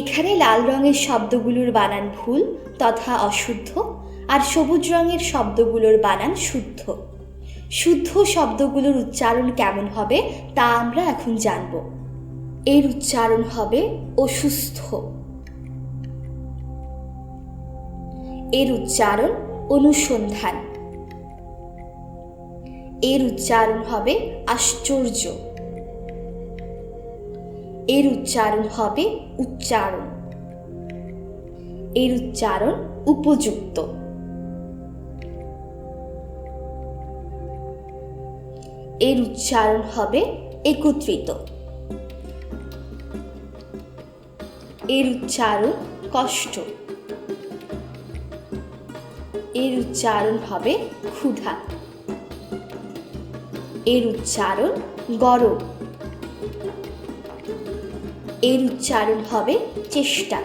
এখানে লাল রঙের শব্দগুলোর বানান ভুল তথা অশুদ্ধ, আর সবুজ রঙের শব্দগুলোর বানান শুদ্ধ। শুদ্ধ শব্দগুলোর উচ্চারণ কেমন হবে তা আমরা এখন জানব। এর উচ্চারণ হবে অসুস্থ। এর উচ্চারণ অনুসন্ধান। এর উচ্চারণ হবে আশ্চর্য। এর উচ্চারণ হবে উচ্চারণ। এর উচ্চারণ উপযুক্ত। এর উচ্চারণ হবে একত্রিত। এর উচ্চারণ কষ্ট। এর উচ্চারণ হবে ক্ষুধা। এর উচ্চারণ গরম। এর উচ্চারণ হবে চেষ্টা।